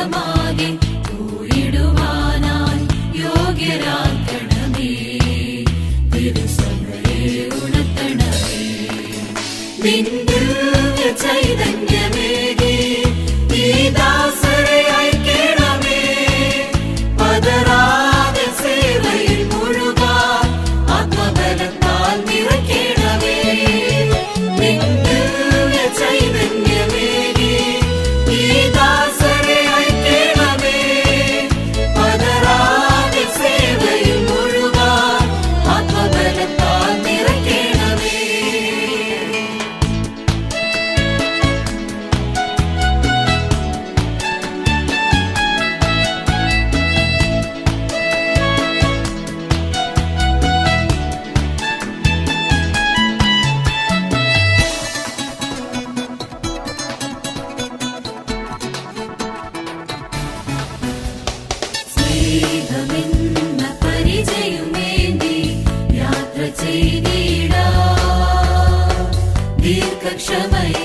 യോഗ്യമാകി കൂടിടുവാനായി യോഗ്യരാക്കണമേ. തിരുസഭയെ ഉണർത്തണമേ. നിന്റെ ചൈതന്യമേകി ദാസ സ്നേഹമെന്ന പരിചയമേന്തി യാത്ര ചെയ്തിടാ. ദീർഘക്ഷമയിൻ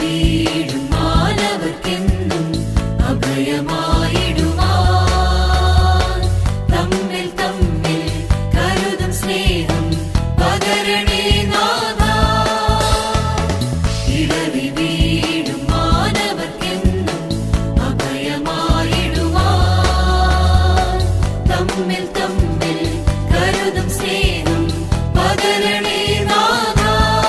വീടും മാനവർക്കെന്നും അഭയമായിടുവാൻ തമ്മിൽ തമ്മിൽ കരുതും സ്നേഹം പകരണേ നാം